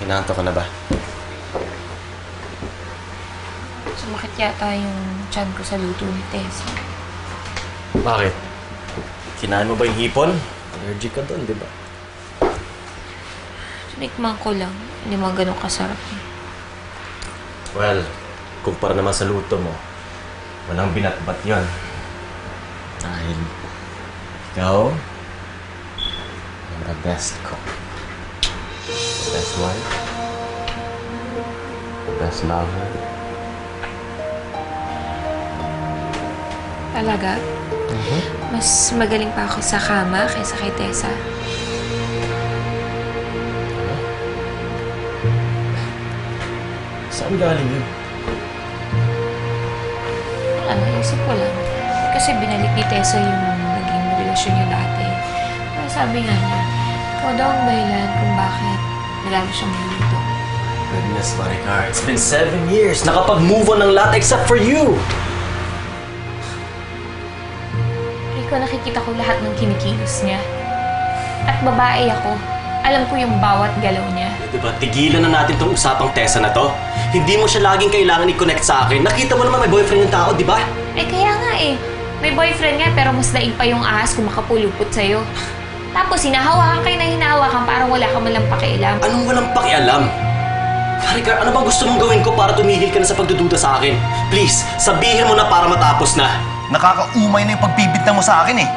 Inaanto ka na ba? Sumakit yata yung tiyan ko sa luto ni Tessa. Bakit? Kinain mo ba yung hipon? Allergic ka doon, di ba? Tinikman ko lang. Hindi man ganun kasarap. eh. Well, kumpara naman sa luto mo, walang binatbat yon. Dahil ikaw, you're the best cook. Wife. The best lover. Talaga? Mas magaling pa ako sa kama kaysa kay Tessa. Saan galing yun? Wala, naisip ko lang. Kasi binalik ni Tessa yung naging relasyon niya dati. Pero sabi nga niya, ikaw daw ang dahilan kung bakit nagalo siyang maluto. Goodness, Maricar. It's been seven years. Nakapag-move on ng lahat except for you. Rico, nakikita ko lahat ng kinikilos niya. At babae ako. Alam ko yung bawat galaw niya. Diba, tigilan na natin tong usapang Tessa na to. Hindi mo siya laging kailangan i-connect sa akin. Nakita mo naman may boyfriend yung tao, di ba? Eh kaya nga eh. May boyfriend nga pero mas daig pa yung ahas kung makapulupot sa'yo. Tapos hinahawakan kayo na hinahawakan parang wala ka man lang pakialam. Anong walang pakialam? Maricar, ano ba gusto mong gawin ko para tumigil ka na sa pagdududa sa akin? Please, sabihin mo na para matapos na. Nakakaumay na yung pagbibintang mo sa akin eh.